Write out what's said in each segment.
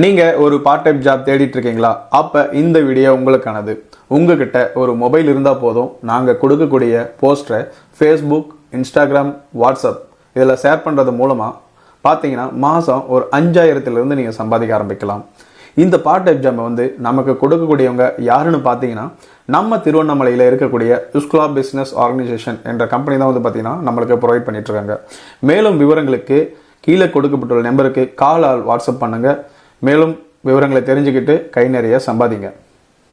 நீங்கள் ஒரு part time job தேடிட்டு இருக்கீங்களா? அப்போ இந்த வீடியோ உங்களுக்கானது. உங்ககிட்ட ஒரு மொபைல் இருந்தால் போதும். நாங்கள் கொடுக்கக்கூடிய போஸ்டரை ஃபேஸ்புக் இன்ஸ்டாகிராம் வாட்ஸ்அப் இதில் ஷேர் பண்ணுறது மூலமாக பார்த்தீங்கன்னா மாதம் ஒரு அஞ்சாயிரத்துலேருந்து நீங்கள் சம்பாதிக்க ஆரம்பிக்கலாம். இந்த பார்ட் டைம் ஜாப் வந்து நமக்கு கொடுக்கக்கூடியவங்க யாருன்னு பார்த்தீங்கன்னா நம்ம திருவண்ணாமலையில் இருக்கக்கூடிய யுஸ்குலா பிஸ்னஸ் ஆர்கனைசேஷன் என்ற கம்பெனி தான் வந்து பார்த்தீங்கன்னா நம்மளுக்கு ப்ரொவைட் பண்ணிட்டு இருக்காங்க. மேலும் விவரங்களுக்கு கீழே கொடுக்கப்பட்டுள்ள நம்பருக்கு கால் ஆல் வாட்ஸ்அப் பண்ணுங்கள் மேலும் விவரங்களை தெரிஞ்சுக்கிட்டு கை நிறைய சம்பாதிங்க.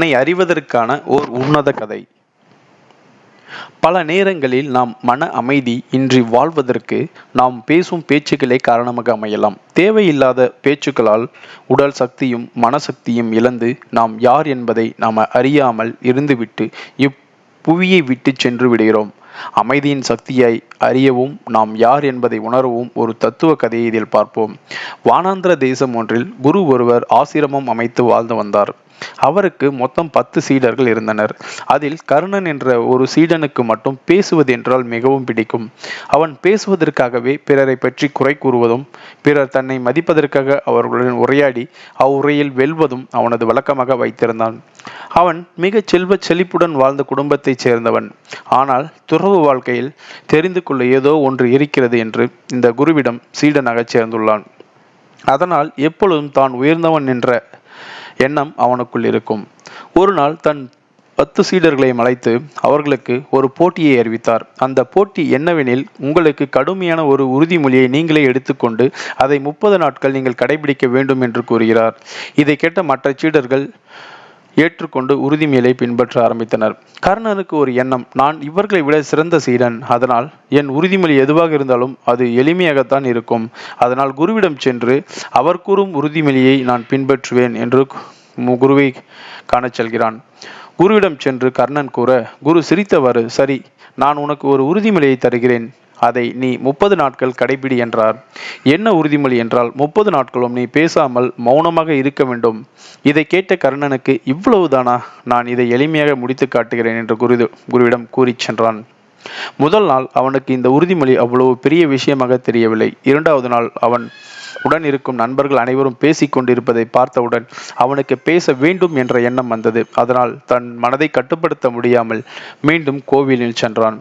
தன்னை அறிவதற்கான ஓர் உன்னத கதை. பல நேரங்களில் நாம் மன அமைதி இன்றி வாழ்வதற்கு நாம் பேசும் பேச்சுக்களே காரணமாக அமையலாம். தேவையில்லாத பேச்சுக்களால் உடல் சக்தியும் மனசக்தியும் இழந்து நாம் யார் என்பதை நாம் அறியாமல் இருந்துவிட்டு இப்புவியை விட்டு சென்று விடுகிறோம். அமைதியின் சக்தியை அறியவும் நாம் யார் என்பதை உணரவும் ஒரு தத்துவ கதையை இதில் பார்ப்போம். வானாந்திர தேசம் ஒன்றில் குரு ஒருவர் ஆசிரமம் அமைத்து வாழ்ந்து வந்தார். அவருக்கு மொத்தம் பத்து சீடர்கள் இருந்தனர். அதில் கர்ணன் என்ற ஒரு சீடனுக்கு மட்டும் பேசுவது என்றால் மிகவும் பிடிக்கும். அவன் பேசுவதற்காகவே பிறரை பற்றி குறை கூறுவதும் பிறர் தன்னை மதிப்பதற்காக அவர்களுடன் உரையாடி அவ்வுரையில் வெல்வதும் அவனது வழக்கமாக வைத்திருந்தான். அவன் மிக செல்வச் செழிப்புடன் வாழ்ந்த குடும்பத்தைச் சேர்ந்தவன். ஆனால் துறவு வாழ்க்கையில் தெரிந்து கொள்ள ஏதோ ஒன்று இருக்கிறது என்று இந்த குருவிடம் சீடனாகச் சேர்ந்துள்ளான். அதனால் எப்பொழுதும் தான் உயர்ந்தவன் என்ற எண்ணம் அவனுக்குள் இருக்கும். ஒரு நாள் தன் பத்து சீடர்களையும் அழைத்து அவர்களுக்கு ஒரு போட்டியை அறிவித்தார். அந்த போட்டி என்னவெனில் உங்களுக்கு கடுமையான ஒரு உறுதிமொழியை நீங்களே எடுத்துக்கொண்டு அதை முப்பது நாட்கள் நீங்கள் கடைபிடிக்க வேண்டும் என்று கூறுகிறார். இதை கேட்ட மற்ற சீடர்கள் ஏற்றுக்கொண்டு உறுதிமொழியை பின்பற்ற ஆரம்பித்தனர். கர்ணனுக்கு ஒரு எண்ணம் நான் இவர்களை விட சிறந்த சீடன். அதனால் என் உறுதிமொழி எதுவாக இருந்தாலும் அது எளிமையாகத்தான் இருக்கும். அதனால் குருவிடம் சென்று அவர் கூறும் உறுதிமொழியை நான் பின்பற்றுவேன் என்று குருவை காணச் செல்கிறான். குருவிடம் சென்று கர்ணன் கூற குரு சிரித்தவாறு சரி நான் உனக்கு ஒரு உறுதிமொழியை தருகிறேன். அதை நீ முப்பது நாட்கள் கடைபிடி என்றார். என்ன உறுதிமொழி என்றால் முப்பது நாட்களும் நீ பேசாமல் மௌனமாக இருக்க வேண்டும். இதை கேட்ட கர்ணனுக்கு இவ்வளவுதானா? நான் இதை எளிமையாக முடித்து காட்டுகிறேன் என்று குரு குருவிடம் கூறிச் சென்றான். முதல் நாள் அவனுக்கு இந்த உறுதிமொழி அவ்வளவு பெரிய விஷயமாக தெரியவில்லை. இரண்டாவது நாள் அவன் உடன் இருக்கும் நண்பர்கள் அனைவரும் பேசிக் கொண்டிருப்பதை பார்த்தவுடன் அவனுக்கு பேச வேண்டும் என்ற எண்ணம் வந்தது. அதனால் தன் மனதை கட்டுப்படுத்த முடியாமல் மீண்டும் கோவிலில் சென்றான்.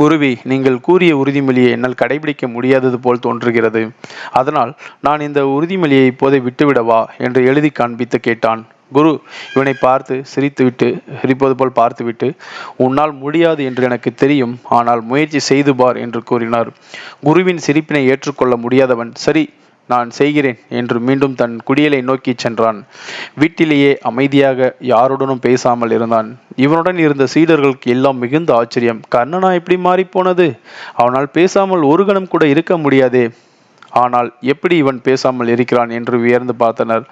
குருவி நீங்கள் கூறிய உறுதிமொழியை என்னால் கடைபிடிக்க முடியாதது போல் தோன்றுகிறது. அதனால் நான் இந்த உறுதிமொழியை இப்போதே விட்டுவிடவா என்று எழுதி காண்பித்து கேட்டான். குரு இவனை பார்த்து சிரித்துவிட்டு சிரிப்பது போல் பார்த்துவிட்டு உன்னால் முடியாது என்று எனக்கு தெரியும் ஆனால் முயற்சி செய்து பார் என்று கூறினார். குருவின் சிரிப்பினை ஏற்றுக்கொள்ள முடியாதவன் சரி நான் செய்கிறேன் என்று மீண்டும் தன் குடியலை நோக்கிச் சென்றான். வீட்டிலேயே அமைதியாக யாருடனும் பேசாமல் இருந்தான். இவனுடன் இருந்த சீடர்களுக்கு எல்லாம் மிகுந்த ஆச்சரியம். கர்ணனா எப்படி மாறிப்போனது? அவனால் பேசாமல் ஒரு கணம் கூட இருக்க முடியாதே. ஆனால் எப்படி இவன் பேசாமல் இருக்கிறான் என்று வியர்ந்து பார்த்தனர்.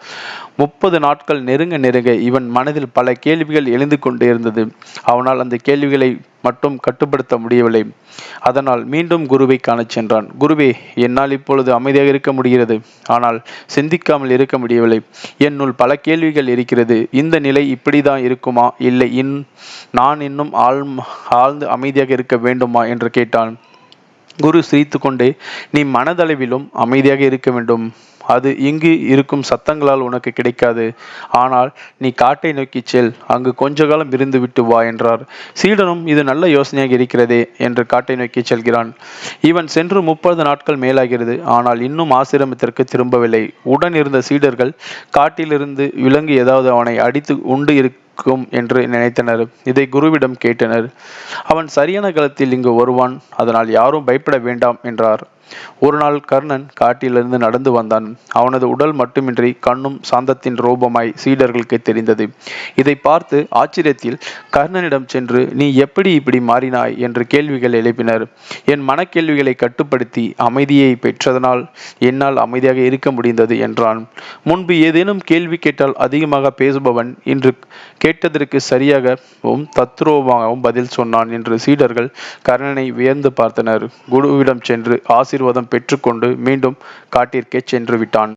முப்பது நாட்கள் நெருங்க நெருங்க இவன் மனதில் பல கேள்விகள் எழுந்து கொண்டே இருந்தது. அவனால் அந்த கேள்விகளை மட்டும் கட்டுப்படுத்த முடியவில்லை. அதனால் மீண்டும் குருவை காணச் சென்றான். குருவே என்னால் இப்பொழுது அமைதியாக இருக்க முடிகிறது. ஆனால் சிந்திக்காமல் இருக்க முடியவில்லை. என்னுள் பல கேள்விகள் இருக்கிறது. இந்த நிலை இப்படிதான் இருக்குமா? இல்லை இன் நான் இன்னும் ஆழ் ஆழ்ந்து அமைதியாக இருக்க வேண்டுமா? என்று கேட்டான். குரு சிரித்துக்கொண்டே நீ மனதளவிலும் அமைதியாக இருக்க வேண்டும். அது இங்கு இருக்கும் சத்தங்களால் உனக்கு கிடைக்காது. ஆனால் நீ காட்டை நோக்கிச் செல். அங்கு கொஞ்ச காலம் இருந்து விட்டு வா என்றார். சீடனும் இது நல்ல யோசனையாக இருக்கிறதே என்று காட்டை நோக்கி செல்கிறான். இவன் சென்று முப்பது நாட்கள் மேலாகிறது. ஆனால் இன்னும் ஆசிரமத்திற்கு திரும்பவில்லை. உடன் இருந்த சீடர்கள் காட்டிலிருந்து விலங்கு ஏதாவது அவனை அடித்து உண்டு இரு இருக்கும் என்று நினைத்தனர். இதை குருவிடம் கேட்டனர். அவன் சரியான காலத்தில் இங்கு வருவான். அதனால் யாரும் பயப்பட வேண்டாம் என்றார். ஒரு நாள் கர்ணன் காட்டிலிருந்து நடந்து வந்தான். அவனது உடல் மட்டுமின்றி கண்ணும் சாந்தத்தின் ரூபமாய் சீடர்களுக்கு தெரிந்தது. இதை பார்த்து ஆச்சரியத்தில் கர்ணனிடம் சென்று நீ எப்படி இப்படி மாறினாய்? என்று கேள்விகள் எழுப்பினர். என் மனக்கேள்விகளை கட்டுப்படுத்தி அமைதியை பெற்றதனால் என்னால் அமைதியாக இருக்க முடிந்தது என்றான். முன்பு ஏதேனும் கேள்வி கேட்டால் அதிகமாக பேசுபவன் இன்று கேட்டதற்கு சரியாகவும் தத்ரூபமாகவும் பதில் சொன்னான் என்று சீடர்கள் கர்ணனை வியந்து பார்த்தனர். குருவிடம் சென்று ஆசீர்வாதம் பெற்றுக்கொண்டு மீண்டும் காட்டிற்கே சென்று விட்டான்.